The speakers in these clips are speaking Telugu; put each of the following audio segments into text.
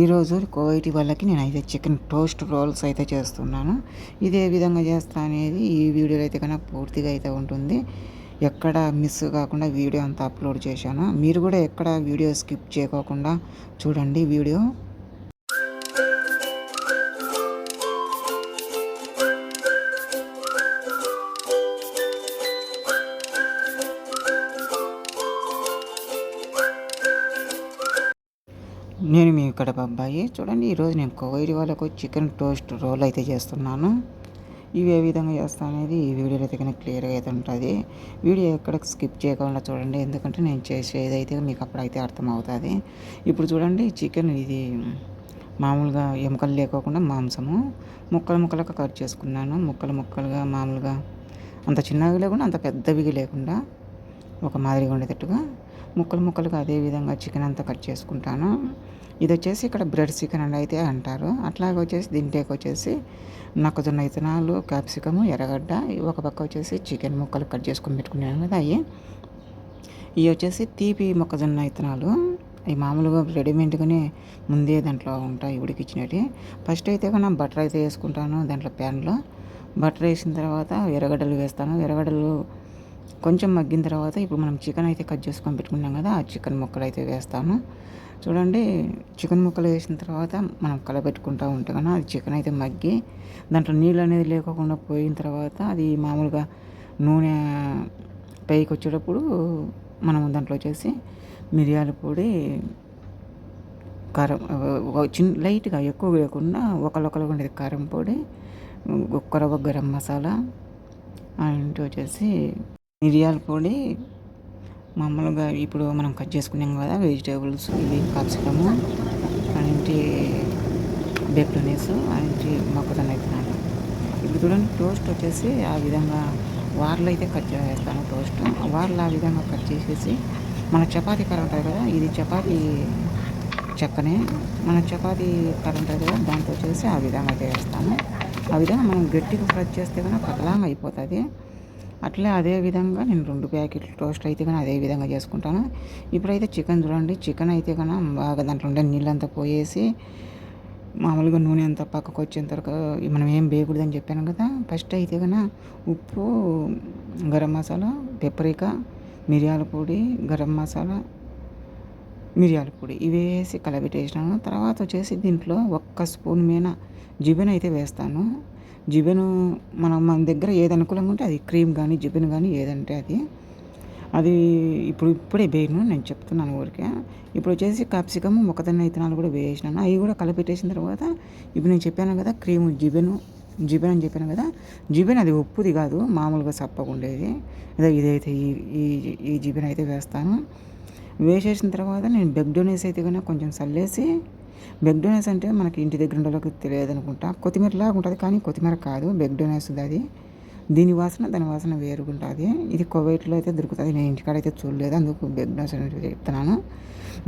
ఈరోజు కోవైటి వాళ్ళకి నేను అయితే చికెన్ టోస్ట్ రోల్స్ అయితే చేస్తున్నాను. ఇదే విధంగా చేస్తా అనేది ఈ వీడియోలో అయితే కన్నా పూర్తిగా అయితే ఉంటుంది. ఎక్కడ మిస్ కాకుండా వీడియో అంతా అప్లోడ్ చేశాను. మీరు కూడా ఎక్కడ వీడియో స్కిప్ చేయకోకుండా చూడండి వీడియో. నేను మీ ఇక్కడ అబ్బాయి. చూడండి ఈరోజు నేను కోవైరి వాళ్ళకు చికెన్ టోస్ట్ రోల్ అయితే చేస్తున్నాను. ఇవి ఏ విధంగా చేస్తా అనేది ఈ వీడియోలో అయితే కనుక క్లియర్గా అయితే ఉంటుంది. వీడియో ఎక్కడ స్కిప్ చేయకుండా చూడండి ఎందుకంటే నేను చేసేదైతే మీకు అప్పుడైతే అర్థమవుతుంది. ఇప్పుడు చూడండి చికెన్ ఇది మామూలుగా ఎముకలు లేకోకుండా మాంసము. ముక్కలు ముక్కలుగా కట్ చేసుకున్నాను. ముక్కలు ముక్కలుగా మామూలుగా అంత చిన్నవి లేకుండా అంత పెద్దవి లేకుండా ఒక మాదిరిగా ఉండేటట్టుగా ముక్కలు ముక్కలుగా అదే విధంగా చికెన్ అంతా కట్ చేసుకుంటాను. ఇది వచ్చేసి ఇక్కడ బ్రెడ్ చికెన్ అని అయితే అంటారు. అట్లాగే వచ్చేసి దీంట్లోకి వచ్చేసి మొక్కజొన్న ఇతనాలు క్యాప్సికము ఎర్రగడ్డ ఒక పక్క వచ్చేసి చికెన్ ముక్కలు కట్ చేసుకొని పెట్టుకున్నాను కదా అవి ఇవి వచ్చేసి తీపి మొక్కజొన్న ఇత్తనాలు. అవి మామూలుగా రెడీమేడ్గానే ముందే దాంట్లో ఉంటాయి ఉడికిచ్చినవి. ఫస్ట్ అయితే మనం బటర్ అయితే వేసుకుంటాను దాంట్లో ప్యాన్లో. బటర్ వేసిన తర్వాత ఎర్రగడ్డలు వేస్తాను. ఎర్రగడ్డలు కొంచెం మగ్గిన తర్వాత ఇప్పుడు మనం చికెన్ అయితే కట్ చేసుకొని పెట్టుకున్నాం కదా ఆ చికెన్ ముక్కలు అయితే వేస్తాము. చూడండి చికెన్ ముక్కలు వేసిన తర్వాత మనం కలబెట్టుకుంటూ ఉంటే కన్నా అది చికెన్ అయితే మగ్గి దాంట్లో నీళ్ళు అనేది లేకోకుండా పోయిన తర్వాత అది మామూలుగా నూనె పైకి వచ్చేటప్పుడు మనం దాంట్లో వచ్చేసి మిరియాల పొడి కారం చిన్న లైట్గా ఎక్కువ వేయకుండా ఒకళ్ళొకరు ఉండేది. కారం పొడి ఒక్కరవ్వ గరం మసాలా అండ్ వచ్చేసి మిరియాల పొడి మామూలుగా ఇప్పుడు మనం కట్ చేసుకున్నాం కదా వెజిటేబుల్స్ ఇవి కాప్సికము అలాంటి బెక్టోనీస్ అలాంటి మొక్కజొన్న విత్తనాలు ఇప్పుడు చూడండి టోస్ట్ వచ్చేసి ఆ విధంగా వార్లు అయితే కట్ చేస్తాను టోస్ట్. వార్లు ఆ విధంగా కట్ చేసేసి మన చపాతీ కర్ర ఉంటుంది కదా ఇది చపాతీ చెక్కనే మన చపాతీ కర్ర ఉంటుంది కదా దాంతో వచ్చేసి ఆ విధంగా చేస్తాను ఆ విధంగా మనం గట్టిగా ఫ్రై చేస్తే కనుక పతలాంగా అయిపోతుంది. అట్లే అదే విధంగా నేను రెండు ప్యాకెట్లు టోస్ట్ అయితే కానీ అదే విధంగా చేసుకుంటాను. ఇప్పుడైతే చికెన్ చూడండి. చికెన్ అయితే కన్నా బాగా దాంట్లో ఉండే నీళ్ళంతా పోయేసి మామూలుగా నూనె అంతా పక్కకు వచ్చేంత వరకు మనం ఏం వేయకూడదని చెప్పాను కదా. ఫస్ట్ అయితే కన్నా ఉప్పు గరం మసాలా పెప్పరిక మిరియాల పొడి గరం మసాలా మిరియాల పొడి ఇవి వేసి కలబెట్టేసినాను తర్వాత వచ్చేసి దీంట్లో ఒక్క స్పూన్ మీద జిబెన్ అయితే వేస్తాను. జిబెను మనం మన దగ్గర ఏది అనుకూలంగా ఉంటే అది క్రీమ్ కానీ జిబెన్ కానీ ఏదంటే అది. అది ఇప్పుడు ఇప్పుడే వేయను నేను చెప్తున్నాను ఊరికే. ఇప్పుడు వచ్చేసి క్యాప్సికమ్ మొక్కజొన్న ఇత్తనాలు కూడా వేసినాను అవి కూడా కలిపెట్టేసిన తర్వాత ఇప్పుడు నేను చెప్పాను కదా క్రీము జిబెను జిబెన్ అని చెప్పాను కదా జిబెన్ అది ఉప్పుది కాదు మామూలుగా సప్పకుండేది అదే ఇదైతే ఈ ఈ ఈ జిబెన్ అయితే వేస్తాను. వేసేసిన తర్వాత నేను బెగ్డోనేస్ అయితే కన్నా కొంచెం చల్లేసి బెగ్డోనైస్ అంటే మనకి ఇంటి దగ్గర ఉండేలోకి తెలియదు అనుకుంటా కొత్తిమీర లాగా ఉంటుంది కానీ కొత్తిమీర కాదు. బెగ్డోనెస్ అది దీని వాసన దాని వాసన వేరుగుంటుంది. ఇది కొవైట్లో అయితే దొరుకుతుంది. నేను ఇంటికాడ అయితే చూడలేదు. అందుకు బెగ్డోనెస్ అనేది చెప్తున్నాను.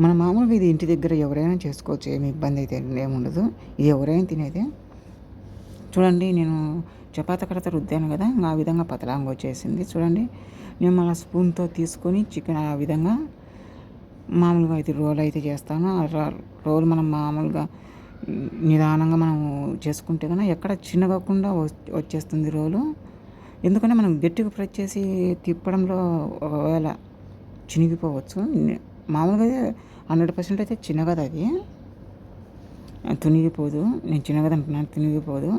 మన మామూలుగా ఇది ఇంటి దగ్గర ఎవరైనా చేసుకోవచ్చు. ఏమి ఇబ్బంది అయితే ఏముండదు. ఇది ఎవరైనా తినేది. చూడండి నేను చపాత కడత రుద్దాను కదా. ఆ విధంగా పతలాంగా వచ్చేసింది. చూడండి నేను మళ్ళీ స్పూన్తో తీసుకొని చికెన్ ఆ విధంగా మామూలుగా అయితే రోల్ అయితే చేస్తాను. రోల్ మనం మామూలుగా నిదానంగా మనం చేసుకుంటే కన్నా ఎక్కడ చిన్నగకుండా వచ్చేస్తుంది రోలు. ఎందుకంటే మనం గట్టిగా ప్రెస్ చేసి తిప్పడంలో ఒకవేళ చినిగిపోవచ్చు. మామూలుగా హండ్రెడ్ పర్సెంట్ అయితే చిన్నగది అది. తునిగిపోదు. నేను చిన్నగది అంటున్నాను తునిగిపోదు.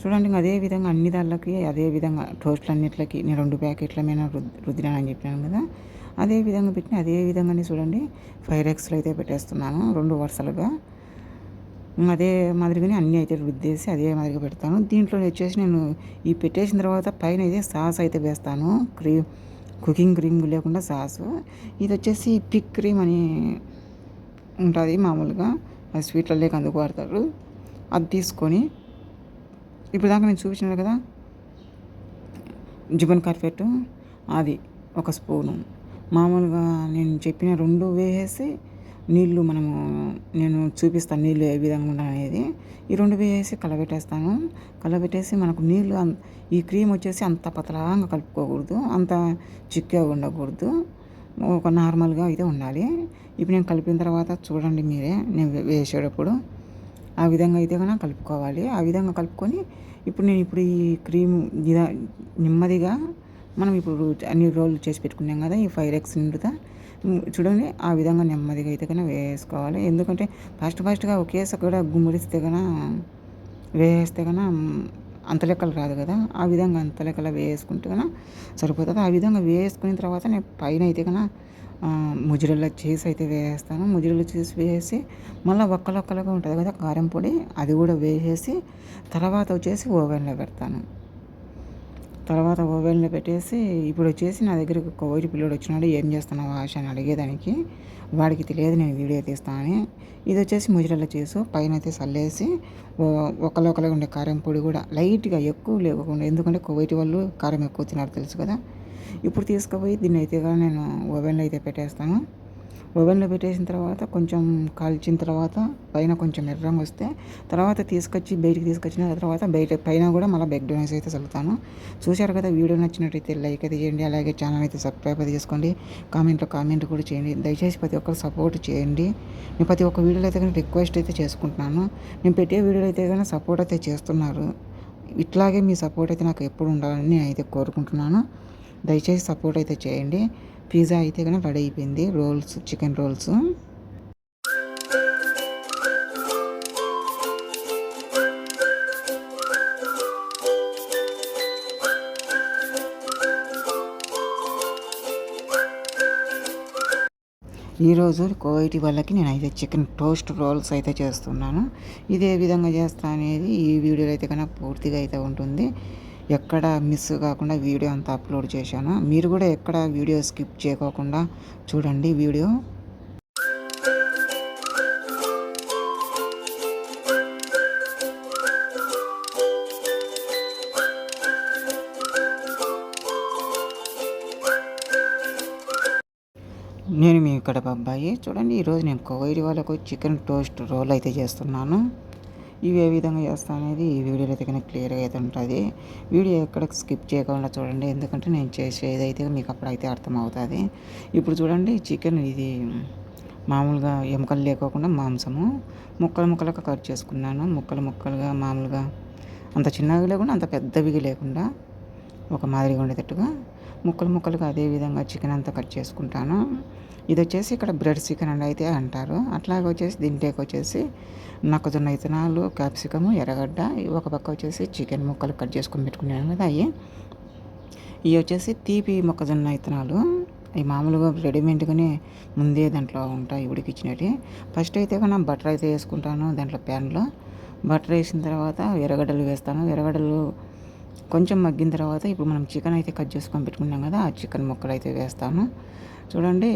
చూడండి అదే విధంగా అన్ని దాళ్ళకి అదే విధంగా టోస్ట్లు అన్నిట్లకి నేను రెండు ప్యాకెట్ల మీద రుద్దినానని చెప్పాను కదా. అదే విధంగా పెట్టిన అదే విధంగానే చూడండి. ఫైవ్ ఎక్స్లో అయితే పెట్టేస్తున్నాను రెండు వరుసలుగా. అదే మాదిరిగానే అన్నీ అయితే రుద్దేసి అదే మాదిరిగా పెడతాను. దీంట్లో వచ్చేసి నేను ఈ పెట్టేసిన తర్వాత పైన అయితే సాస్ అయితే వేస్తాను. క్రీమ్ కుకింగ్ క్రీమ్ లేకుండా సాసు. ఇది వచ్చేసి పిక్ క్రీమ్ అని ఉంటుంది మామూలుగా. అది స్వీట్లో లేక అందుకు వాడతారు. అది తీసుకొని ఇప్పుడు దాకా నేను చూపించినాను కదా. జుబన్ కార్పెట్. అది ఒక స్పూను. మామూలుగా నేను చెప్పిన రెండు వేసేసి నీళ్ళు మనము నేను చూపిస్తాను నీళ్ళు ఏ విధంగా ఉండాలనేది. ఈ రెండు వేసి కలబెట్టేస్తాను. కలబెట్టేసి మనకు నీళ్ళు ఈ క్రీమ్ వచ్చేసి అంత పతలాగా కలుపుకోకూడదు. అంత చిక్కగా ఉండకూడదు. ఒక నార్మల్గా అయితే ఉండాలి. ఇప్పుడు నేను కలిపిన తర్వాత చూడండి మీరే నేను వేసేటప్పుడు ఆ విధంగా అయితే కన్నా కలుపుకోవాలి. ఆ విధంగా కలుపుకొని ఇప్పుడు నేను ఇప్పుడు ఈ క్రీమ్ ఇదా నెమ్మదిగా మనం ఇప్పుడు అన్ని రోల్ చేసి పెట్టుకున్నాం కదా ఈ ఫైవ్ ఎక్స్ నిండుతా చూడండి ఆ విధంగా నెమ్మదిగా అయితే కన్నా వేసుకోవాలి. ఎందుకంటే ఫాస్ట్ ఫాస్ట్గా ఒకేసారి కూడా గుమ్మడిస్తే కన్నా వేస్తే కన్నా అంత లెక్కలు రాదు కదా. ఆ విధంగా అంత లెక్కలు వేసుకుంటే కన్నా సరిపోతుంది. ఆ విధంగా వేసుకున్న తర్వాత నేను పైన అయితే కన్నా ముజిరల్లో చేసి అయితే వేస్తాను. ముజిరలో చేసి వేసి మళ్ళీ ఒక్కలొక్కలుగా ఉంటుంది కదా కారం పొడి అది కూడా వేసేసి తర్వాత వచ్చేసి ఓవెన్లో పెడతాను. తర్వాత ఓవెన్లో పెట్టేసి ఇప్పుడు వచ్చేసి నా దగ్గరకు వైట్ పిల్లడు వచ్చినాడు. ఏం చేస్తున్నావు ఆశ అని అడిగేదానికి. వాడికి తెలియదు నేను వీడియో తీస్తానని ఇది వచ్చేసి ముజిరలో చేసు. పైన అయితే చల్లేసి ఒకళ్ళొకలుగా ఉండే కారం పొడి కూడా లైట్గా ఎక్కువ లేకుండా ఎందుకంటే కోవిడ్ వాళ్ళు కారం ఎక్కువ తినారు తెలుసు కదా. ఇప్పుడు తీసుకుపోయి దీన్ని అయితే నేను ఓవెన్లో అయితే పెట్టేస్తాను. ఓవెన్లో పెట్టేసిన తర్వాత కొంచెం కాల్చిన తర్వాత పైన కొంచెం ఎర్రంగా వస్తే తర్వాత తీసుకొచ్చి బయటికి తీసుకొచ్చిన తర్వాత బయట పైన కూడా మళ్ళీ బెగ్ డోనెస్ అయితే చల్లుతాను. చూశారు కదా వీడియో నచ్చినట్టయితే లైక్ అయితే చేయండి అలాగే ఛానల్ అయితే సబ్స్క్రైబ్ అయితే చేసుకోండి. కామెంట్లో కామెంట్ కూడా చేయండి. దయచేసి ప్రతి ఒక్కరు సపోర్ట్ చేయండి. నేను ప్రతి ఒక్క వీడియోలో అయితే కానీ రిక్వెస్ట్ అయితే చేసుకుంటున్నాను. నేను పెట్టే వీడియోలో అయితే కానీ సపోర్ట్ అయితే చేస్తున్నారు. ఇట్లాగే మీ సపోర్ట్ అయితే నాకు ఎప్పుడు ఉండాలని నేను అయితే కోరుకుంటున్నాను. దయచేసి సపోర్ట్ అయితే చేయండి. పిజ్జా అయితే కనుక రెడీ అయిపోయింది. Rolls chicken rolls. ఈరోజు కోవైటి వాళ్ళకి నేను అయితే చికెన్ టోస్ట్ రోల్స్ అయితే చేస్తున్నాను. ఇదే విధంగా చేస్తా అనేది ఈ వీడియోలో అయితే కన్నా పూర్తిగా అయితే ఉంటుంది. ఎక్కడ మిస్ కాకుండా వీడియో అంతా అప్లోడ్ చేశాను. మీరు కూడా ఎక్కడ వీడియో స్కిప్ చేయకోకుండా చూడండి వీడియో. నేను మీ ఇక్కడ అబ్బాయి. చూడండి ఈరోజు నేను కోయిరి వాళ్ళకు చికెన్ టోస్ట్ రోల్ అయితే చేస్తున్నాను. ఇవి ఏ విధంగా చేస్తా అనేది ఈ వీడియోలో అయితే కనుక క్లియర్గా అయితే ఉంటుంది. వీడియో ఎక్కడ స్కిప్ చేయకుండా చూడండి. ఎందుకంటే నేను చేసేదైతే అయితే మీకు అప్పుడైతే అర్థమవుతుంది. ఇప్పుడు చూడండి చికెన్ ఇది మామూలుగా ఎముకలు లేకోకుండా మాంసము. ముక్కలు ముక్కలుగా కట్ చేసుకున్నాను. ముక్కలు ముక్కలుగా మామూలుగా అంత చిన్నవి లేకుండా అంత పెద్దవి లేకుండా ఒక మాదిరిగా ఉండేటట్టుగా ముక్కలు ముక్కలుగా అదే విధంగా చికెన్ అంతా కట్ చేసుకుంటాను. ఇది వచ్చేసి ఇక్కడ బ్రెడ్ చికెన్ అని అయితే అంటారు. అట్లాగే వచ్చేసి దీంట్లోకి వచ్చేసి మొక్కజొన్న ఇతనాలు క్యాప్సికము ఎర్రగడ్డ ఒక పక్క వచ్చేసి చికెన్ ముక్కలు కట్ చేసుకొని పెట్టుకున్నాను కదా అవి ఇవి వచ్చేసి తీపి మొక్కజొన్న ఇతనాలు అవి మామూలుగా రెడీమేడ్గానే ముందే దాంట్లో ఉంటాయి ఉడికిచ్చినవి. ఫస్ట్ అయితే మనం బటర్ అయితే వేసుకుంటాను దాంట్లో ప్యాన్లో. బటర్ వేసిన తర్వాత ఎర్రగడ్డలు వేస్తాను. ఎర్రగడ్డలు కొంచెం మగ్గిన తర్వాత ఇప్పుడు మనం చికెన్ అయితే కట్ చేసుకొని పెట్టుకున్నాం కదా ఆ చికెన్ ముక్కలు అయితే వేస్తాను. చూడండి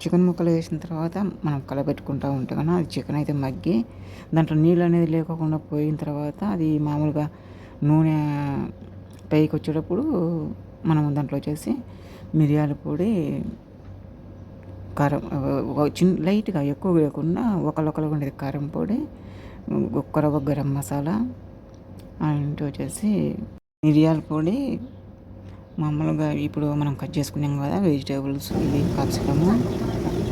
చికెన్ ముక్కలు వేసిన తర్వాత మనం కలపెట్టుకుంటూ ఉంటే కన్నా అది చికెన్ అయితే మగ్గి దాంట్లో నీళ్ళు అనేది లేకోకుండా పోయిన తర్వాత అది మామూలుగా నూనె పైకి వచ్చేటప్పుడు మనం దాంట్లో వచ్చేసి మిరియాల పొడి కారం చిన్న లైట్గా ఎక్కువ వేయకుండా ఒకళ్ళొకరు ఉండేది. కారం పొడి ఒక్కరవ్వ గరం మసాలా అండ్ వచ్చేసి మిరియాల పొడి మామూలుగా ఇప్పుడు మనం కట్ చేసుకున్నాం కదా వెజిటేబుల్స్ ఇవి కాప్సికము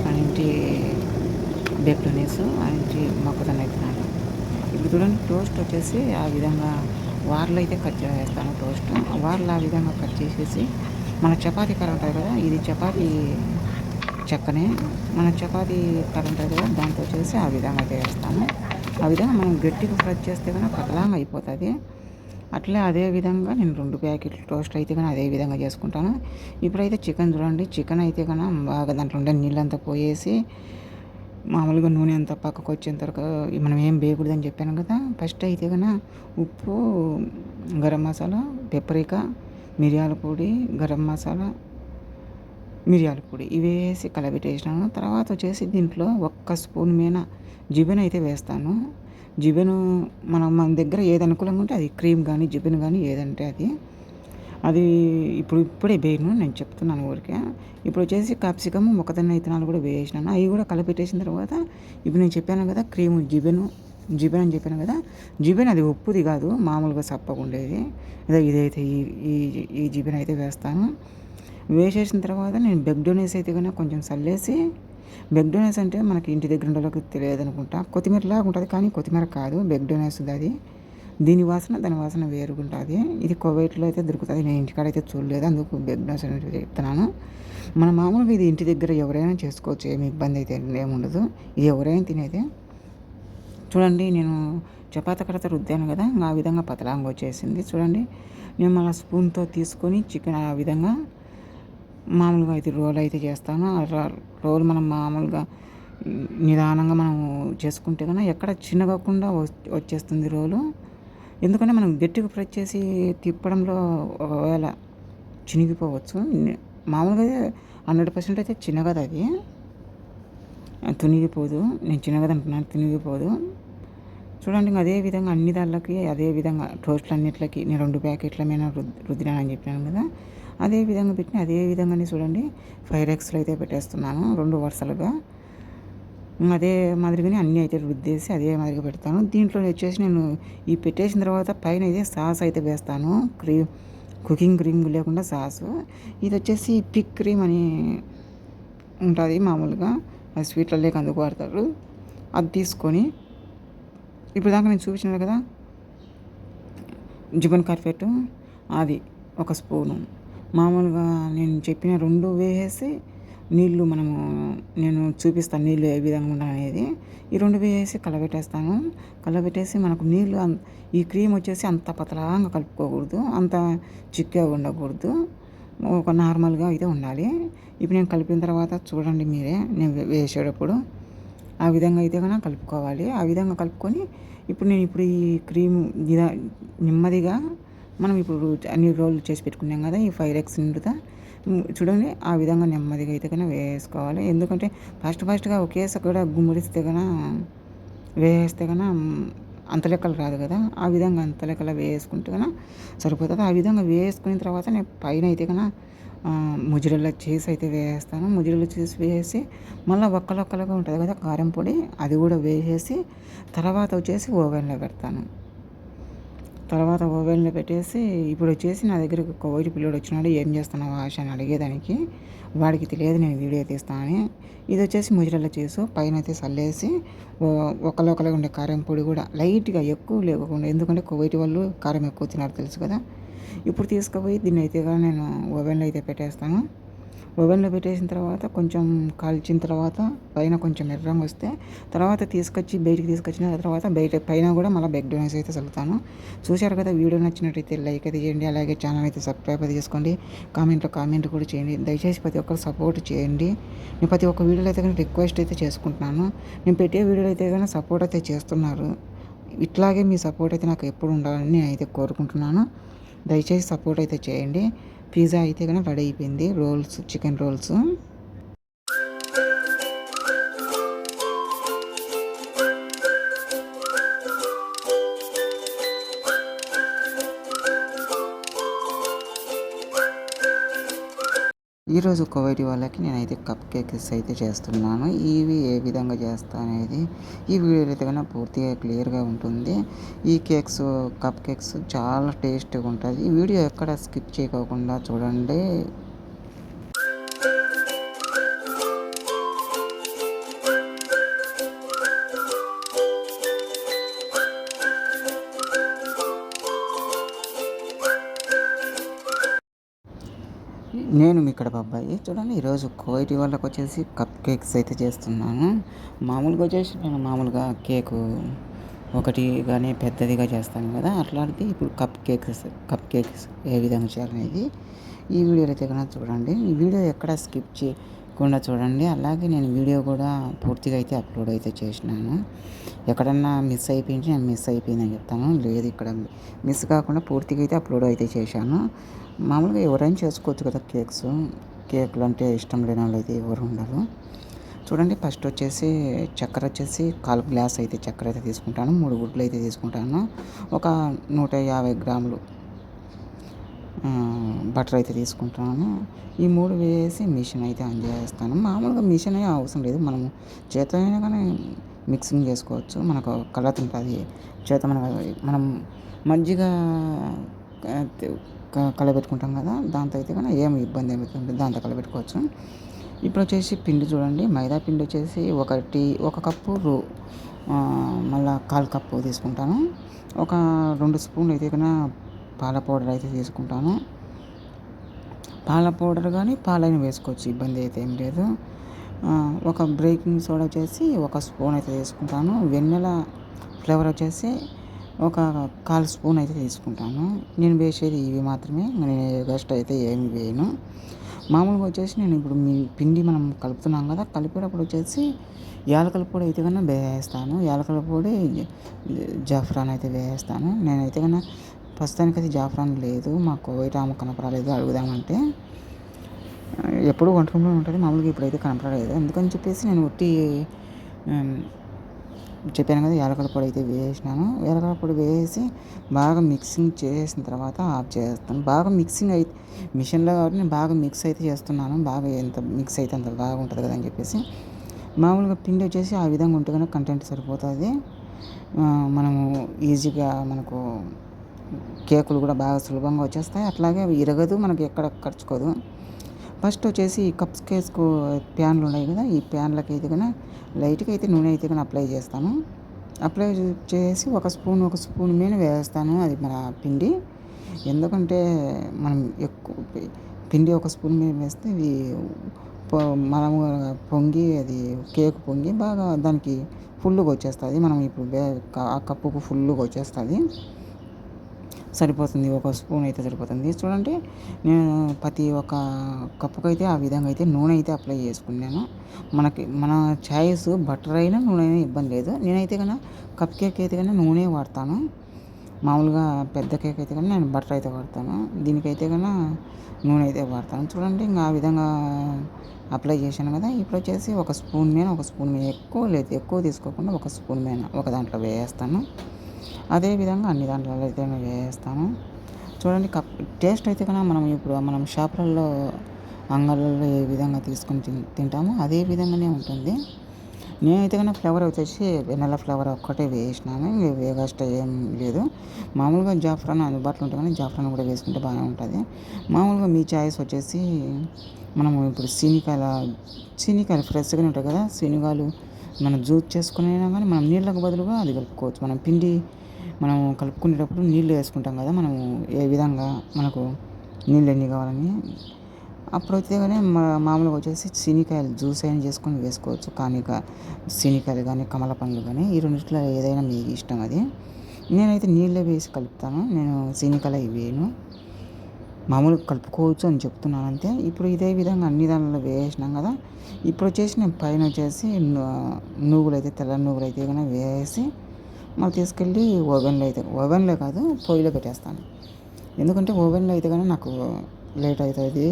అలాంటి బెక్టోనీస్ అలాంటి మొక్కజొన్న విత్తనాలు ఇప్పుడు చూడండి టోస్ట్ వచ్చేసి ఆ విధంగా వార్లు అయితే కట్ చేస్తాను టోస్ట్. వార్లు ఆ విధంగా కట్ చేసేసి మన చపాతీ కర్ర ఉంటుంది కదా ఇది చపాతీ చెక్కనే. మన చపాతీ కర్ర ఉంటుంది కదా దాంతో వచ్చేసి ఆ విధంగా చేస్తాను ఆ విధంగా మనం గట్టిగా ఫ్రై చేస్తే కనుక పతలాంగా అయిపోతుంది. అట్లే అదే విధంగా నేను రెండు ప్యాకెట్లు టోస్ట్ అయితే కానీ అదే విధంగా చేసుకుంటాను. ఇప్పుడైతే చికెన్ చూడండి. చికెన్ అయితే కన బాగా దాంట్లో ఉండే నీళ్ళంతా పోయేసి మామూలుగా నూనె అంతా పక్కకు వచ్చేంత వరకు మనం ఏం వేయకూడదని చెప్పాను కదా. ఫస్ట్ అయితే కన్నా ఉప్పు గరం మసాలా పెప్పరిక మిరియాల పొడి గరం మసాలా మిరియాల పొడి ఇవి వేసి కలబెట్టేసినాను తర్వాత వచ్చేసి దీంట్లో ఒక్క స్పూన్ మీద జిబెన్ అయితే వేస్తాను. జిబెను మనం మన దగ్గర ఏది అనుకూలంగా ఉంటే అది క్రీమ్ కానీ జిబెన్ కానీ ఏదంటే అది. అది ఇప్పుడు ఇప్పుడే వేయను నేను చెప్తున్నాను ఊరికే. ఇప్పుడు వచ్చేసి క్యాప్సికమ్ మొక్కజొన్న ఇత్తనాలు కూడా వేసినాను అవి కూడా కలిపెట్టేసిన తర్వాత ఇప్పుడు నేను చెప్పాను కదా క్రీము జిబెను జిబెన్ అని చెప్పాను కదా జిబెన్ అది ఉప్పుది కాదు మామూలుగా సప్పకుండేది ఉండేది అదే ఇదైతే ఈ ఈ జిబెన్ అయితే వేస్తాను. వేసేసిన తర్వాత నేను బెగ్డోనేస్ అయితే కన్నా కొంచెం చల్లేసి బెగ్డోనస్ అంటే మనకి ఇంటి దగ్గర ఉండేలోకి తెలియదు అనుకుంటా కొత్తిమీరలాగా ఉంటుంది కానీ కొత్తిమీర కాదు. బెగ్డోనస్ అది దీని వాసన దాని వాసన వేరుగుంటుంది. ఉంటుంది ఇది కువైట్లో అయితే దొరుకుతుంది. నేను ఇంటికాడ అయితే చూడలేదు. అందుకు బెగ్డోనస్ అనేది చెప్తున్నాను. మన మామూలుగా ఇది ఇంటి దగ్గర ఎవరైనా చేసుకోవచ్చు. ఏమి ఇబ్బంది అయితే ఏముండదు ఇది ఎవరైనా తినేది. చూడండి నేను చపాత కడత రుద్దాను కదా. ఆ విధంగా పతలాంగా వచ్చేసింది. చూడండి నేను మళ్ళీ స్పూన్తో తీసుకొని చికెన్ ఆ విధంగా మామూలుగా అయితే రోల్ అయితే చేస్తాను. రోల్ మనం మామూలుగా నిదానంగా మనం చేసుకుంటే కన్నా ఎక్కడ చిన్నగకుండా వచ్చేస్తుంది రోలు ఎందుకంటే మనం గట్టిగా ప్రెస్ చేసి తిప్పడంలో ఒకవేళ చినిగిపోవచ్చు. మామూలుగా హండ్రెడ్ పర్సెంట్ అయితే చిన్నగది అది. తునిగిపోదు. నేను చిన్నగది అంటున్నాను తునిగిపోదు. చూడండి అదే విధంగా అన్ని దాళ్ళకి అదే విధంగా టోస్ట్లు అన్నిట్లకి నేను రెండు ప్యాకెట్ల మీద రుద్దినానని చెప్పాను కదా. అదే విధంగా పెట్టిన అదే విధంగానే చూడండి. ఫైవ్ ర్యాక్స్లో అయితే పెట్టేస్తున్నాను రెండు వరుసలుగా. అదే మాదిరిగానే అన్నీ అయితే రుద్దేసి అదే మాదిరిగా పెడతాను. దీంట్లో వచ్చేసి నేను ఈ పెట్టేసిన తర్వాత పైన అయితే సాస్ అయితే వేస్తాను. క్రీమ్ కుకింగ్ క్రీమ్ లేకుండా సాసు. ఇది వచ్చేసి పిక్ క్రీమ్ అని ఉంటుంది మామూలుగా. అది స్వీట్లో లేక అందుకు వాడతారు. అది తీసుకొని ఇప్పుడు దాకా నేను చూపించినాను కదా. జుబన్ కార్పెట్. అది ఒక స్పూను. మామూలుగా నేను చెప్పిన రెండు వేసేసి నీళ్ళు మనము నేను చూపిస్తాను నీళ్ళు ఏ విధంగా ఉండాలనేది. ఈ రెండు వేసి కలబెట్టేస్తాను. కలబెట్టేసి మనకు నీళ్ళు ఈ క్రీమ్ వచ్చేసి అంత పతలాగా కలుపుకోకూడదు. అంత చిక్కగా ఉండకూడదు. ఒక నార్మల్గా అయితే ఉండాలి. ఇప్పుడు నేను కలిపిన తర్వాత చూడండి మీరే నేను వేసేటప్పుడు ఆ విధంగా అయితే కన్నా కలుపుకోవాలి. ఆ విధంగా కలుపుకొని ఇప్పుడు నేను ఇప్పుడు ఈ క్రీమ్ నెమ్మదిగా మనం ఇప్పుడు అన్ని రోజులు చేసి పెట్టుకున్నాం కదా ఈ ఫైవ్ ఎక్స్ నిండుతా చూడండి ఆ విధంగా నెమ్మదిగా అయితే కన్నా వేసుకోవాలి. ఎందుకంటే ఫస్ట్ ఫస్ట్గా ఒకేసారి కూడా గుమ్మడిస్తే కన్నా వేస్తే కన్నా అంత లెక్కలు రాదు కదా. ఆ విధంగా అంత లెక్కలు వేసుకుంటే కన్నా సరిపోతుంది. ఆ విధంగా వేసుకున్న తర్వాత నేను పైన అయితే కన్నా ముజిరల చేసి అయితే వేస్తాను. ముజిరల చేసి వేసి మళ్ళీ ఒక్కలొక్కలుగా ఉంటుంది కదా కారం పొడి అది కూడా వేసేసి తర్వాత వచ్చేసి ఓవెన్లో పెడతాను. తర్వాత ఓవెన్లో పెట్టేసి ఇప్పుడు వచ్చేసి నా దగ్గరకు కోవిడ్ పిల్లడు వచ్చినాడు. ఏం చేస్తున్నావు ఆశ అని అడిగేదానికి. వాడికి తెలియదు నేను వీడియో తీస్తానని ఇది వచ్చేసి ముజిరల్లో చేసు. పైన అయితే చల్లేసి ఒకలొకలుగా ఉండే కారం పొడి కూడా లైట్గా ఎక్కువ లేకుండా ఎందుకంటే కోవిడ్ వాళ్ళు కారం ఎక్కువ తినారు తెలుసు కదా. ఇప్పుడు తీసుకుపోయి దీన్ని అయితే నేను ఓవెన్లో అయితే పెట్టేస్తాను. ఓవెన్లో పెట్టేసిన తర్వాత కొంచెం కాల్చిన తర్వాత పైన కొంచెం ఎర్రంగా వస్తే తర్వాత తీసుకొచ్చి బయటికి తీసుకొచ్చిన తర్వాత బయట పైన కూడా మళ్ళీ బెగ్ డోనర్స్ అయితే చల్లుతాను. చూశారు కదా వీడియో నచ్చినట్టయితే లైక్ అయితే చేయండి అలాగే ఛానల్ అయితే సబ్స్క్రైబ్ అయితే చేసుకోండి. కామెంట్లో కామెంట్ కూడా చేయండి. దయచేసి ప్రతి ఒక్కరు సపోర్ట్ చేయండి. నేను ప్రతి ఒక్క వీడియోలో అయితే కానీ రిక్వెస్ట్ అయితే చేసుకుంటున్నాను. నేను పెట్టే వీడియోలో అయితే కానీ సపోర్ట్ అయితే చేస్తున్నారు. ఇట్లాగే మీ సపోర్ట్ అయితే నాకు ఎప్పుడు ఉండాలని నేను అయితే కోరుకుంటున్నాను. దయచేసి సపోర్ట్ అయితే చేయండి. పిజ్జా అయితే కనుక రెడీ అయిపోయింది. Rolls chicken rolls. ఈరోజు కోవిడ్ వాళ్ళకి నేనైతే కప్ కేక్స్ అయితే చేస్తున్నాను. ఇవి ఏ విధంగా చేస్తా అనేది ఈ వీడియో అయితే కన్నా పూర్తిగా క్లియర్గా ఉంటుంది. ఈ కేక్స్ కప్ కేక్స్ చాలా టేస్ట్గా ఉంటుంది ఈ వీడియో ఎక్కడ స్కిప్ చేయకోకుండా చూడండి. నేను మీ ఇక్కడ బాబాయి చూడండి ఈరోజు కోయిటి వాళ్ళకి వచ్చేసి కప్ కేక్స్ అయితే చేస్తున్నాను. మామూలుగా వచ్చేసి నేను మామూలుగా కేకు ఒకటి కానీ పెద్దదిగా చేస్తాను కదా అట్లాంటిది ఇప్పుడు కప్ కేక్స్ కప్ కేక్స్ ఏ విధంగా చేయాలనేది ఈ వీడియో అయితే కన్నా చూడండి. ఈ వీడియో ఎక్కడ స్కిప్ చేయకుండా చూడండి. అలాగే నేను వీడియో కూడా పూర్తిగా అయితే అప్లోడ్ అయితే చేసినాను. ఎక్కడన్నా మిస్ అయిపోయింది నేను మిస్ అయిపోయిందని చెప్తాను. లేదు ఇక్కడ మిస్ కాకుండా పూర్తిగా అయితే అప్లోడ్ అయితే చేశాను. మామూలుగా ఎవరైనా చేసుకోవచ్చు కదా కేక్స్. కేక్లు అంటే ఇష్టం లేని వాళ్ళు అయితే ఎవరు ఉండరు. చూడండి ఫస్ట్ వచ్చేసి చక్కెర వచ్చేసి కాలు గ్లాస్ అయితే చక్కెర అయితే తీసుకుంటాను. మూడు గుడ్లు అయితే తీసుకుంటాను. ఒక నూట యాభై గ్రాములు బటర్ అయితే తీసుకుంటాను. ఈ మూడు వేసి మిషన్ అయితే ఆన్ చేస్తాను. మామూలుగా మిషన్ అయ్యే అవసరం లేదు. మనము చేత అయినా కానీ మిక్సింగ్ చేసుకోవచ్చు. మనకు కలర్ ఉంటుంది. చేత మన మనం మజ్జిగ కలబెట్టుకుంటాం కదా దాంతో అయితే కానీ ఏమి ఇబ్బంది ఏమి దాంతో కలబెట్టుకోవచ్చు. ఇప్పుడు వచ్చేసి పిండి చూడండి మైదా పిండి వచ్చేసి ఒకటి ఒక కప్పు రో మళ్ళా కాల్ కప్పు తీసుకుంటాను. ఒక రెండు స్పూన్లు అయితే కన్నా పాల పౌడర్ అయితే తీసుకుంటాను. పాల పౌడర్ కానీ పాలైన వేసుకోవచ్చు ఇబ్బంది అయితే ఏం లేదు. ఒక బ్రేకింగ్ సోడా వచ్చేసి ఒక స్పూన్ అయితే తీసుకుంటాను. వెన్నెల ఫ్లేవర్ వచ్చేసి ఒక కాలు స్పూన్ అయితే తీసుకుంటాను. నేను వేసేది ఇవి మాత్రమే. నేను రెస్ట్ అయితే ఏమి వేయను. మామూలుగా వచ్చేసి నేను ఇప్పుడు మీ పిండి మనం కలుపుతున్నాం కదా కలిపేటప్పుడు వచ్చేసి యాలకల పొడి అయితే కన్నా వేస్తాను. యాలకల పొడి జాఫ్రాన్ అయితే వేస్తాను. నేనైతే కన్నా ప్రస్తుతానికి అయితే జాఫ్రాన్ లేదు. మాకు కోవిడ్ ఆమె కనపడలేదు అడుగుదామంటే. ఎప్పుడు వంట రూమ్లో ఉంటుంది. మామూలుగా ఇప్పుడైతే కనపడలేదు. అందుకని చెప్పేసి నేను ఒట్టి చెప్పాను కదా యాలకల పొడి అయితే వేసినాను. యాలకల పొడి వేసి బాగా మిక్సింగ్ చేసిన తర్వాత ఆఫ్ చేస్తాను. బాగా మిక్సింగ్ అయితే మిషన్లో కాబట్టి నేను బాగా మిక్స్ అయితే చేస్తున్నాను. బాగా ఎంత మిక్స్ అయితే అంత బాగుంటుంది కదా అని చెప్పేసి. మామూలుగా పిండి వచ్చేసి ఆ విధంగా ఉంటే కనుక కంటెంట్ సరిపోతుంది మనము ఈజీగా మనకు కేకులు కూడా బాగా సులభంగా వచ్చేస్తాయి. అట్లాగే ఇరగదు మనకి ఎక్కడ ఖర్చుకోదు ఫస్ట్ వచ్చేసి కప్స్ కేసుకు ప్యాన్లు ఉన్నాయి కదా ఈ ప్యాన్లకి అయితే కన్నా లైట్గా అయితే నూనె అయితే కానీ అప్లై చేస్తాను. అప్లై చేసి ఒక స్పూన్ ఒక స్పూన్ మీద వేస్తాను అది మన పిండి. ఎందుకంటే మనం ఎక్కువ పిండి ఒక స్పూన్ మీద వేస్తే ఇది మనము పొంగి అది కేక్ పొంగి బాగా దానికి ఫుల్గా వచ్చేస్తుంది. మనం ఇప్పుడు ఆ కప్పుకు ఫుల్గా వచ్చేస్తుంది. సరిపోతుంది ఒక స్పూన్ అయితే సరిపోతుంది. చూడండి నేను ప్రతి ఒక్క కప్పుకు అయితే ఆ విధంగా అయితే నూనె అయితే అప్లై చేసుకున్నాను. మనకి మన ఛాయిస్ బటర్ అయినా నూనె అయినా ఇబ్బంది లేదు. నేనైతే కన్నా కప్ కేక్ అయితే కన్నా నూనె వాడతాను. మామూలుగా పెద్ద కేక్ అయితే కన్నా నేను బటర్ అయితే వాడతాను. దీనికైతే కన్నా నూనె అయితే వాడతాను. చూడండి ఇంకా ఆ విధంగా అప్లై చేశాను కదా ఇప్పుడు వచ్చేసి ఒక స్పూన్ మీద ఒక స్పూన్ మీద ఎక్కువ లేదు. ఎక్కువ తీసుకోకుండా ఒక స్పూన్ మీద ఒక దాంట్లో వేస్తాను. అదేవిధంగా అన్ని దాంట్లో అయితే వేస్తాను చూడండి కప్ టేస్ట్ అయితే కన్నా మనం ఇప్పుడు మనం షాపులలో అంగళ్ళలో ఏ విధంగా తీసుకొని తింటామో అదే విధంగానే ఉంటుంది. నేనైతే కన్నా ఫ్లేవర్ వచ్చేసి వెనెల ఫ్లేవర్ ఒక్కటే వేసినాను. వేగస్ట్ ఏం లేదు. మామూలుగా జాఫ్రాన్ అందుబాటులో ఉంటుంది కానీ జాఫ్రాన్ కూడా వేసుకుంటే బాగానే ఉంటుంది. మామూలుగా మీ చాయిస్ వచ్చేసి మనము ఇప్పుడు సీనికాయల సీనికాయలు ఫ్రెష్గానే ఉంటాయి కదా శనిగాలు మనం జ్యూస్ చేసుకునైనా కానీ మనం నీళ్ళకు బదులుగా అది కలుపుకోవచ్చు. మనం పిండి మనం కలుపుకునేటప్పుడు నీళ్ళు వేసుకుంటాం కదా మనం ఏ విధంగా మనకు నీళ్ళు ఎన్ని కావాలని. అప్పుడు అయితే కానీ మామూలుగా వచ్చేసి శనికాయలు జ్యూస్ అయినా చేసుకొని వేసుకోవచ్చు. కానీ శనికాయలు కానీ కమల పండ్లు కానీ ఈ రెండిట్లో ఏదైనా మీకు ఇష్టం అది. నేనైతే నీళ్ళే వేసి కలుపుతాను. నేను శనికాయలు వేయను. మామూలుగా కలుపుకోవచ్చు అని చెప్తున్నాను అంతే. ఇప్పుడు ఇదే విధంగా అన్ని దానిలో వేసినాం కదా. ఇప్పుడు వచ్చేసి నేను పైన వచ్చేసి నువ్వులు అయితే తెల్ల నువ్వులు అయితే కానీ వేసి మళ్ళీ తీసుకెళ్ళి ఓవెన్లో అయితే ఓవెన్లో కాదు పొయ్యిలో పెట్టేస్తాను. ఎందుకంటే ఓవెన్లో అయితే కానీ నాకు లేట్ అవుతుంది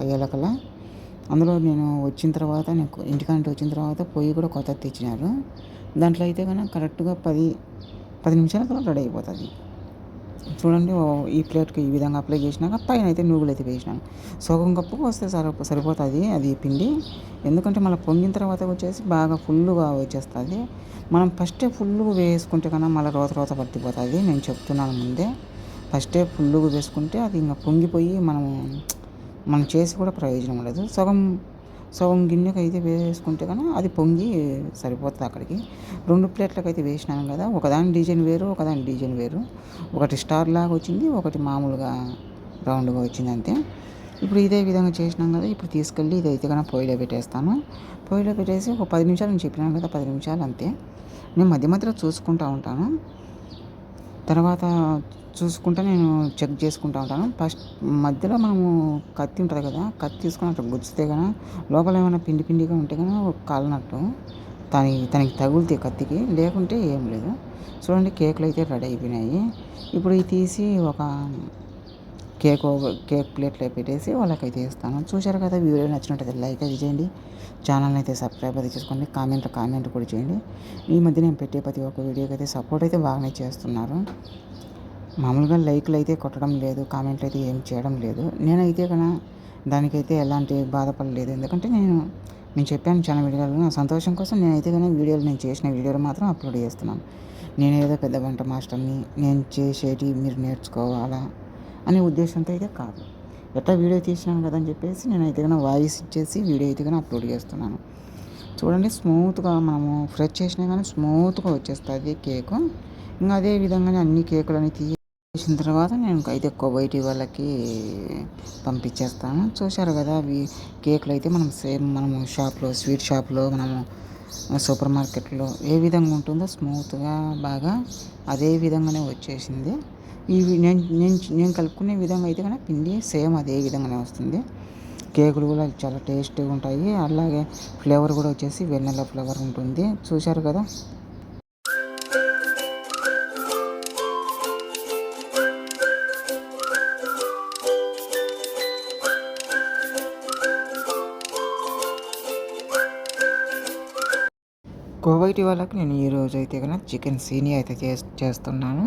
అయ్యేలకల్లా. అందులో నేను వచ్చిన తర్వాత నాకు ఇంటికంటే వచ్చిన తర్వాత పొయ్యి కూడా కొత్త తెచ్చినారు. దాంట్లో అయితే కానీ కరెక్ట్గా పది పది నిమిషాలకు రెడీ అయిపోతుంది. చూడండి ఈ ప్లేట్కి ఈ విధంగా అప్లై చేసినాక పైన అయితే నూగులు అయితే వేసినాను. సగం కప్పు వస్తే సరి సరిపోతుంది అది పిండి. ఎందుకంటే మళ్ళీ పొంగిన తర్వాత వచ్చేసి బాగా ఫుల్గా వచ్చేస్తుంది. మనం ఫస్టే ఫుల్గా వేసుకుంటే కన్నా మళ్ళీ రోత రోత పట్టిపోతుంది. నేను చెప్తున్నాను ముందే. ఫస్టే ఫుల్గా వేసుకుంటే అది ఇంకా పొంగిపోయి మనము మనం చేసి కూడా ప్రయోజనం ఉండదు. సగం సగం గిన్నెకి అయితే వేసుకుంటే కానీ అది పొంగి సరిపోతుంది అక్కడికి. రెండు ప్లేట్లకు అయితే వేసినాను కదా ఒకదాని డిజైన్ వేరు ఒకదాని డిజైన్ వేరు. ఒకటి స్టార్ లాగా వచ్చింది ఒకటి మామూలుగా రౌండ్గా వచ్చింది అంతే. ఇప్పుడు ఇదే విధంగా చేసినాం కదా ఇప్పుడు తీసుకెళ్ళి ఇది అయితే కన్నా పొయ్యిలో పెట్టేస్తాను. పొయ్యిలో పెట్టేసి ఒక పది నిమిషాలు నేను చెప్పినాను కదా పది నిమిషాలు అంతే. నేను మధ్య మధ్యలో చూసుకుంటూ ఉంటాను. తర్వాత చూసుకుంటా నేను చెక్ చేసుకుంటూ ఉంటాను. ఫస్ట్ మధ్యలో మనము కత్తి ఉంటుంది కదా కత్తి తీసుకుని అట్లా గుచ్చితే కదా లోపల ఏమైనా పిండి పిండిగా ఉంటే కానీ కాలినట్టు తని తనకి తగులుతాయి కత్తికి. లేకుంటే ఏం లేదు. చూడండి కేకులు అయితే రెడీ అయిపోయినాయి. ఇప్పుడు ఇవి తీసి ఒక కేక్ కేక్ ప్లేట్లో పెట్టేసి వాళ్ళకైతే ఇస్తాను చూశారు కదా వీడియో నచ్చినట్టయితే లైక్ అది చేయండి. ఛానల్ని అయితే సబ్స్క్రైబ్ అయితే చేసుకోండి. కామెంట్ కామెంట్ కూడా చేయండి. ఈ మధ్య నేను పెట్టే ప్రతి ఒక్క వీడియోకి అయితే సపోర్ట్ అయితే బాగానే చేస్తున్నారు. మామూలుగా లైక్లు అయితే కొట్టడం లేదు కామెంట్లు అయితే ఏం చేయడం లేదు. నేనైతే కన్నా దానికైతే ఎలాంటి బాధపడలేదు. ఎందుకంటే నేను నేను చెప్పాను చాలా వీడియోలు నా సంతోషం కోసం నేనైతే కానీ వీడియోలు నేను చేసిన వీడియోలు మాత్రం అప్లోడ్ చేస్తున్నాను. నేను ఏదో పెద్ద వంట మాస్టర్ని నేను చేసేటి మీరు నేర్చుకోవాలా అనే ఉద్దేశంతో అయితే కాదు. ఎట్లా వీడియో తీసినాను కదా అని చెప్పేసి నేనైతే కానీ వాయిస్ ఇచ్చేసి వీడియో అయితే కానీ అప్లోడ్ చేస్తున్నాను. చూడండి స్మూత్గా మనము ఫ్రెష్ చేసినా కానీ స్మూత్గా వచ్చేస్తుంది కేకు. ఇంకా అదే విధంగానే అన్ని కేకులు అని చూసిన తర్వాత నేను అయితే బయటి వాళ్ళకి పంపించేస్తాను. చూశారు కదా అవి కేకులు అయితే మనం సేమ్ మనము షాప్లో స్వీట్ షాప్లో మనము సూపర్ మార్కెట్లో ఏ విధంగా ఉంటుందో స్మూత్గా బాగా అదే విధంగానే వచ్చేసింది. ఇవి నేను నేను నేను కలుపుకునే విధంగా అయితే కనుక పిండి సేమ్ అదే విధంగానే వస్తుంది. కేకులు కూడా చాలా టేస్టీగా ఉంటాయి. అలాగే ఫ్లేవర్ కూడా వచ్చేసి వెన్నెల ఫ్లేవర్ ఉంటుంది. చూశారు కదా కోవైటి వాళ్ళకి నేను ఈరోజు అయితే కనుక చికెన్ సీని అయితే చేస్తున్నాను.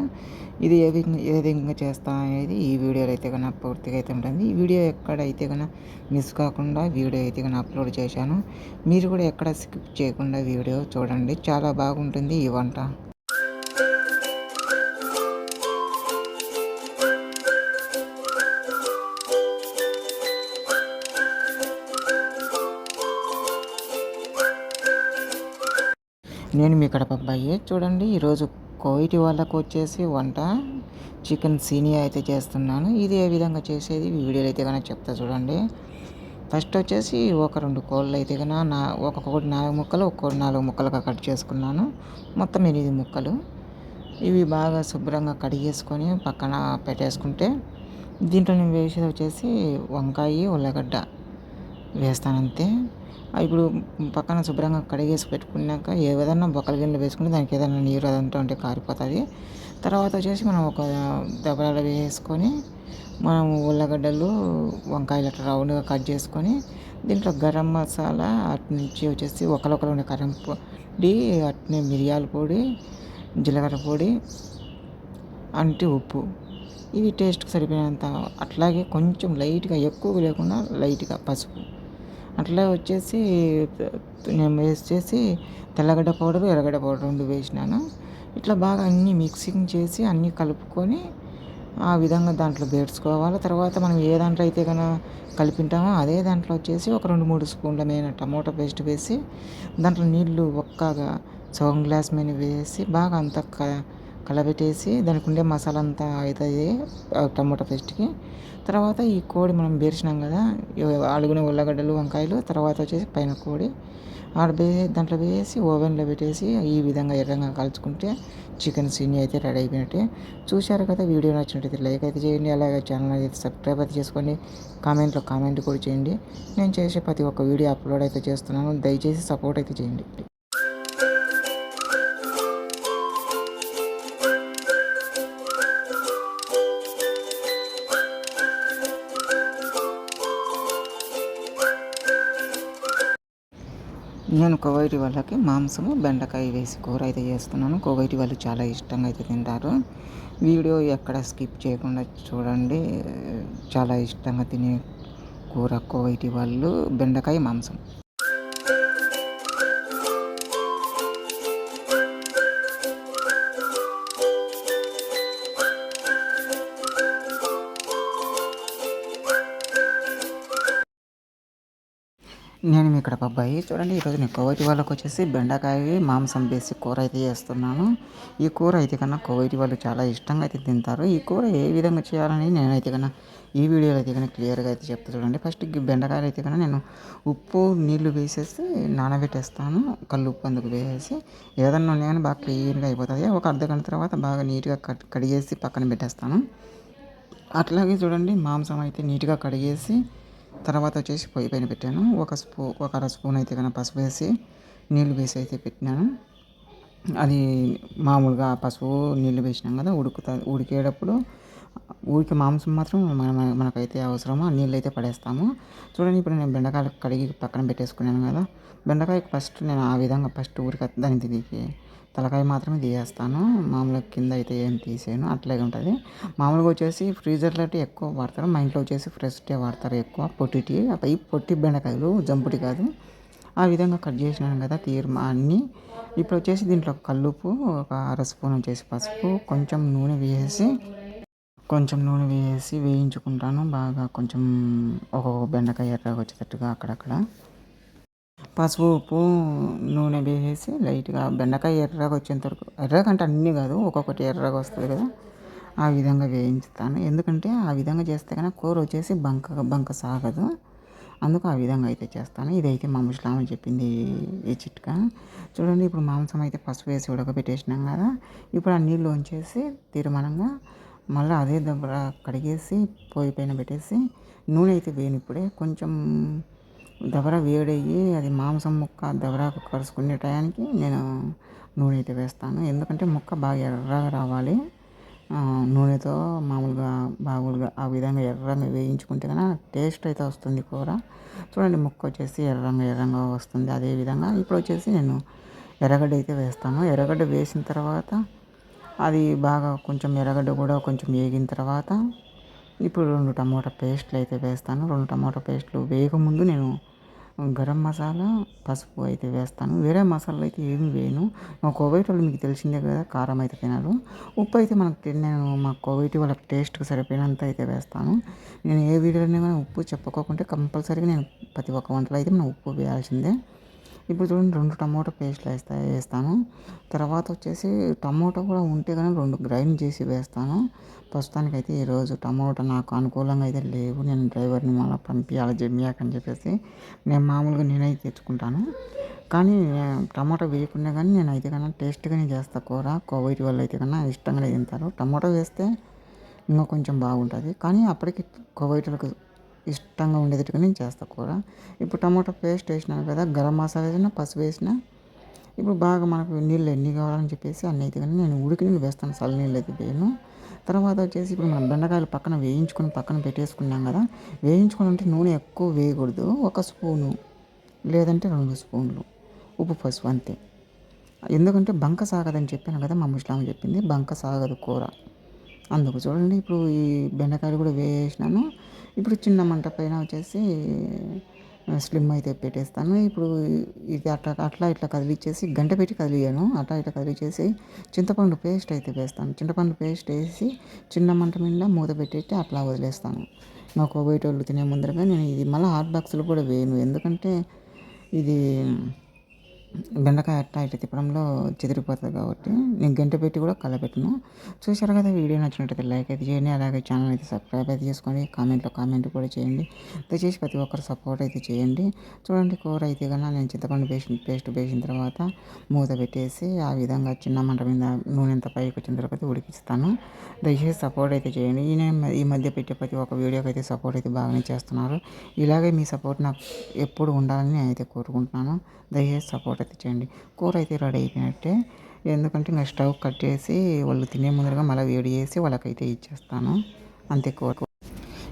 ఇది ఏ విధంగా ఏ విధంగా చేస్తా అనేది ఈ వీడియోలో అయితే కనుక పూర్తిగా అయితే ఉంటుంది. ఈ వీడియో ఎక్కడైతే కనుక మిస్ కాకుండా వీడియో అయితే కనుక అప్లోడ్ చేశాను మీరు కూడా ఎక్కడ స్కిప్ చేయకుండా వీడియో చూడండి. చాలా బాగుంటుంది ఈ వంట. నేను మీ కడప అబ్బాయి. చూడండి ఈరోజు కోయిటి వాళ్ళకు వచ్చేసి వంట చికెన్ సీనియా అయితే చేస్తున్నాను. ఇది ఏ విధంగా చేసేది వీడియోలు అయితే కనుక చెప్తా చూడండి. ఫస్ట్ వచ్చేసి ఒక రెండు కోళ్ళు అయితే కనుక నా ఒక్కొక్కటి నాలుగు ముక్కలు ఒక్కొక్కటి నాలుగు ముక్కలుగా కట్ చేసుకున్నాను. మొత్తం ఎనిమిది ముక్కలు. ఇవి బాగా శుభ్రంగా కడిగేసుకొని పక్కన పెట్టేసుకుంటే దీంట్లో నేను వేసేది వచ్చేసి వంకాయ ఉల్లగడ్డ వేస్తానంతే ఇప్పుడు పక్కన శుభ్రంగా కడిగేసి పెట్టుకున్నాక ఏదైనా బొక్కల గిన్నెలు వేసుకుని దానికి ఏదైనా నీరు అదంతా ఉంటే కారిపోతుంది. తర్వాత వచ్చేసి మనం ఒక దెబ్బలు వేసుకొని మనం ఉల్లగడ్డలు వంకాయలు అట్లా రౌండ్గా కట్ చేసుకొని దీంట్లో గరం మసాలా అటు నుంచి వచ్చేసి ఒకరొకరు ఉండే కరం పొడి అట్నే మిరియాల పొడి జీలకర్ర పొడి అంటే ఉప్పు. ఇవి టేస్ట్కి సరిపోయినంత అట్లాగే కొంచెం లైట్గా ఎక్కువ లేకుండా లైట్గా పసుపు. అట్లా వచ్చేసి నేను వేసేసి తెల్లగడ్డ పౌడర్ ఎర్రగడ్డ పౌడర్ రెండు వేసినాను. ఇట్లా బాగా అన్నీ మిక్సింగ్ చేసి అన్నీ కలుపుకొని ఆ విధంగా దాంట్లో పేర్చుకోవాలి తర్వాత మనం ఏ దాంట్లో అయితే కనుక కలిపింటామో అదే దాంట్లో వచ్చేసి ఒక రెండు మూడు స్పూన్ల మీద టమోటా పేస్ట్ వేసి దాంట్లో నీళ్ళు ఒక్కగా సగం గ్లాస్ మీద వేసి బాగా అంతా కలబెట్టేసి దానికి ఉండే మసాలా అంతా అవుతుంది టమోటా పేస్ట్కి. తర్వాత ఈ కోడి మనం బేర్చినాం కదా అడుగున ఉల్లగడ్డలు వంకాయలు తర్వాత వచ్చేసి పైన కోడి. ఆడ దాంట్లో వేసి ఓవెన్లో పెట్టేసి ఈ విధంగా ఎర్రంగా కాల్చుకుంటే చికెన్ సీని అయితే రెడీ అయిపోయినట్టే. చూశారు కదా వీడియో నచ్చినట్టయితే లైక్ అయితే చేయండి అలాగే ఛానల్ అయితే సబ్స్క్రైబ్ అయితే చేసుకోండి కామెంట్లో కామెంట్ కూడా చేయండి. నేను చేసే ప్రతి ఒక్క వీడియో అప్లోడ్ అయితే చేస్తున్నాను దయచేసి సపోర్ట్ అయితే చేయండి. నేను కోవైటి వాళ్ళకి మాంసము బెండకాయ వేసి కూర అయితే చేస్తున్నాను. కోవైటి వాళ్ళు చాలా ఇష్టంగా అయితే తింటారు. వీడియో ఎక్కడ స్కిప్ చేయకుండా చూడండి. చాలా ఇష్టంగా తినే కూర కోవైటి వాళ్ళు బెండకాయ మాంసం. నేను మీ ఇక్కడ అబ్బాయి. చూడండి ఈరోజు నేను కోవైటి వాళ్ళకి వచ్చేసి బెండకాయ మాంసం వేసి కూర అయితే చేస్తున్నాను. ఈ కూర అయితే కన్నా కోవైటి వాళ్ళు చాలా ఇష్టంగా అయితే తింటారు. ఈ కూర ఏ విధంగా చేయాలని నేనైతే కన్నా ఈ వీడియోలో అయితే కన్నా క్లియర్గా అయితే చెప్తా చూడండి. ఫస్ట్ బెండకాయలు అయితే కన్నా నేను ఉప్పు నీళ్ళు వేసేసి నానబెట్టేస్తాను. కళ్ళు ఉప్పు అందుకు వేసేసి ఏదన్నా ఉన్నాయని బాగా క్లీన్గా అయిపోతుంది ఒక అర్ధ గంట తర్వాత బాగా నీట్గా కడిగేసి పక్కన పెట్టేస్తాను. అట్లాగే చూడండి మాంసం అయితే నీట్గా కడిగేసి తర్వాత వచ్చేసి పొయ్యి పైన పెట్టాను. ఒక స్పూ ఒక అర స్పూన్ అయితే కనుక పసుపు వేసి నీళ్ళు వేసి అయితే పెట్టినాను. అది మామూలుగా పసుపు నీళ్ళు వేసినాం కదా ఉడుకుతా ఉడికేటప్పుడు ఊరికి మాంసం మాత్రం మన మనకైతే అవసరమో నీళ్ళు అయితే పడేస్తాము. చూడండి ఇప్పుడు నేను బెండకాయలు కడిగి పక్కన పెట్టేసుకున్నాను కదా. బెండకాయ ఫస్ట్ నేను ఆ విధంగా ఫస్ట్ ఊరికి దాన్ని తిరిగి తలకాయ మాత్రమే తీసేస్తాను. మామూలుగా కింద అయితే ఏం తీసేయను. అట్లాగే ఉంటుంది. మామూలుగా వచ్చేసి ఫ్రీజర్లో అయితే ఎక్కువ వాడతారు. మా ఇంట్లో వచ్చేసి ఫ్రెష్టే వాడతారు ఎక్కువ. పొట్టిటి అవి పొట్టి బెండకాయలు జంపుటి కాదు. ఆ విధంగా కట్ చేసినాను కదా తీర్మా అన్ని. ఇప్పుడు వచ్చేసి దీంట్లో కల్లుపు ఒక అర స్పూన్ వచ్చేసి పసుపు కొంచెం నూనె వేసి కొంచెం నూనె వేసి వేయించుకుంటాను. బాగా కొంచెం ఒక్కొక్క బెండకాయ ఎర్రగా వచ్చేటట్టుగా అక్కడక్కడ. పసుపు ఉప్పు నూనె వేసేసి లైట్గా బెండకాయ ఎర్రగా వచ్చేంత వరకు ఎర్రగా అన్నీ కాదు ఒక్కొక్కటి ఎర్రగా వస్తుంది కదా ఆ విధంగా వేయించుతాను. ఎందుకంటే ఆ విధంగా చేస్తే కనుక కూర వచ్చేసి బంక బంక సాగదు. అందుకు ఆ విధంగా అయితే చేస్తాను. ఇదైతే మా ముసలామని చెప్పింది ఈ చిట్కా. చూడండి ఇప్పుడు మాంసం అయితే పసుపు వేసి ఉడకబెట్టేసినాం కదా ఇప్పుడు ఆ నీళ్ళు ఉంచేసి తీర్మానంగా మళ్ళీ అదే దగ్గర కడిగేసి పోయి పైన పెట్టేసి నూనె అయితే వేయను ఇప్పుడే కొంచెం దబరా వేడయ్యి అది మాంసం ముక్క దబరాకు కరుసుకునే టయానికి నేను నూనె అయితే వేస్తాను. ఎందుకంటే ముక్క బాగా ఎర్రగా రావాలి. నూనెతో మామూలుగా బాగులుగా ఆ విధంగా ఎర్రగా వేయించుకుంటే కన్నా టేస్ట్ అయితే వస్తుంది కూర. చూడండి ముక్క వచ్చేసి ఎర్రంగా ఎర్రంగా వస్తుంది. అదే విధంగా ఇప్పుడు వచ్చేసి నేను ఎర్రగడ్డ అయితే వేస్తాను. ఎర్రగడ్డ వేసిన తర్వాత అది బాగా కొంచెం ఎర్రగడ్డ కూడా కొంచెం వేగిన తర్వాత ఇప్పుడు రెండు టమాటా పేస్ట్లు అయితే వేస్తాను. రెండు టమాటా పేస్ట్లు వేయకముందు నేను గరం మసాలా పసుపు అయితే వేస్తాను. వేరే మసాలాలు అయితే ఏమి వేయను. మా కోవైట్ వాళ్ళు మీకు తెలిసిందే కదా కారం అయితే తినరు. ఉప్పు అయితే మనకు నేను మా కోవైట్ వాళ్ళ టేస్ట్కి సరిపోయినంత అయితే వేస్తాను. నేను ఏ వీడియోలో ఉప్పు చెప్పుకోకుంటే కంపల్సరీగా నేను ప్రతి ఒక్క వంటలో అయితే మనం ఉప్పు వేయాల్సిందే. ఇప్పుడు చూడండి రెండు టమాటో పేస్ట్లు వేస్తా వేస్తాను. తర్వాత వచ్చేసి టమాటో కూడా ఉంటే కానీ రెండు గ్రైండ్ చేసి వేస్తాను. ప్రస్తుతానికి అయితే ఈరోజు టమాటో నాకు అనుకూలంగా అయితే లేవు. నేను డ్రైవర్ని మళ్ళీ పంపించాలి జమ్యాక్ అని చెప్పేసి. నేను మామూలుగా నేనైతే తెచ్చుకుంటాను. కానీ టమాటో వేయకుండా కానీ నేను అయితే కన్నా టేస్ట్గానే చేస్తా కూర. కోవైట్ వాళ్ళు అయితే కన్నా ఇష్టంగానే తింటారు. టమాటో వేస్తే ఇంకా కొంచెం బాగుంటుంది. కానీ అప్పటికి కోవైట్లకు ఇష్టంగా ఉండేటట్టుగా నేను చేస్తాను కూర. ఇప్పుడు టమాటో పేస్ట్ వేసినాను కదా గరం మసాలా వేసిన పసుపు వేసిన ఇప్పుడు బాగా మనకు నీళ్ళు ఎన్ని కావాలని చెప్పేసి అన్నీ అయితే కానీ నేను ఉడికి నీళ్ళు వేస్తాను చల్ల నీళ్ళు అయితే వేయను. తర్వాత వచ్చేసి ఇప్పుడు మనం బెండకాయలు పక్కన వేయించుకొని పక్కన పెట్టేసుకున్నాం కదా వేయించుకొని నూనె ఎక్కువ వేయకూడదు ఒక స్పూను లేదంటే రెండు స్పూన్లు ఉప్పు పసుపు అంతే. ఎందుకంటే బంక సాగదని చెప్పాను కదా మా ముస్లాం చెప్పింది బంక సాగదు కూర. అందుకు చూడండి ఇప్పుడు ఈ బెండకాయలు కూడా వేసినాను ఇప్పుడు చిన్న మంట పైన వచ్చేసి స్లిమ్ అయితే పెట్టేస్తాను. ఇప్పుడు ఇది అట్లా అట్లా ఇట్లా కదిలిచ్చేసి గంట పెట్టి కదిలియాను అట్లా ఇట్లా కదిలిచ్చేసి చింతపండు పేస్ట్ అయితే వేస్తాను. చింతపండు పేస్ట్ వేసి చిన్న మంట మీద మూత పెట్టేసి అట్లా వదిలేస్తాను. నాకు బయట వాళ్ళు తినే ముందరగా నేను ఇది మళ్ళీ హాట్ బాక్స్లో కూడా వేయను. ఎందుకంటే ఇది బెండకాయ అట్ట ఇట్లా తిప్పడంలో చెదిరిపోతుంది కాబట్టి నేను గంట పెట్టి కూడా కలపెట్టను. చూసారు కదా వీడియో నచ్చినట్టయితే లైక్ అయితే చేయండి అలాగే ఛానల్ అయితే సబ్స్క్రైబ్ అయితే చేసుకోండి కామెంట్లో కామెంట్ కూడా చేయండి. దయచేసి ప్రతి ఒక్కరు సపోర్ట్ అయితే చేయండి. చూడండి కూర అయితే కన్నా నేను చింతపండు పేస్ట్ పేస్ట్ వేసిన తర్వాత మూత పెట్టేసి ఆ విధంగా చిన్న మంట మీద నూనె ఎంత పైకి వచ్చిన తర్వాత ఉడికిస్తాను. దయచేసి సపోర్ట్ అయితే చేయండి. ఈ ఈ మధ్య పెట్టే ప్రతి ఒక్క వీడియోకి అయితే సపోర్ట్ అయితే బాగానే చేస్తున్నారు. ఇలాగే మీ సపోర్ట్ నాకు ఎప్పుడు ఉండాలని నేను అయితే కోరుకుంటున్నాను. దయచేసి సపోర్ట్ అయితే చేయండి. కూర అయితే రెడీ అయిపోయినట్టే. ఎందుకంటే ఇంకా స్టవ్ కట్ చేసి వాళ్ళు తినే ముందరగా మళ్ళీ వేడి చేసి వాళ్ళకైతే ఇచ్చేస్తాను. అంతే కూర.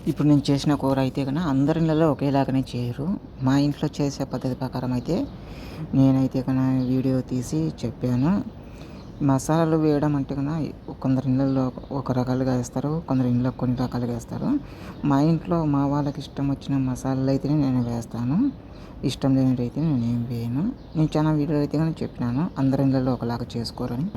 ఇప్పుడు నేను చేసిన కూర అయితే కన్నా అందరి ఇళ్ళలో ఒకేలాగానే చేయరు. మా ఇంట్లో చేసే పద్ధతి ప్రకారం అయితే నేనైతే కన్నా వీడియో తీసి చెప్పాను. మసాలాలు వేయడం అంటే కన్నా కొందరి ఇళ్ళల్లో ఒక రకాలుగా వేస్తారు కొందరి ఇంట్లో కొన్ని రకాలుగా వేస్తారు. మా ఇంట్లో మా వాళ్ళకి ఇష్టం వచ్చిన మసాలాలు అయితేనే నేను వేస్తాను. ఇష్టం లేనిటైతే నేను ఏం వేయను. నేను చాలా వీడియోలు అయితే కానీ చెప్పినాను. అందరి ఇళ్ళల్లో ఒకలాగా చేసుకోరని.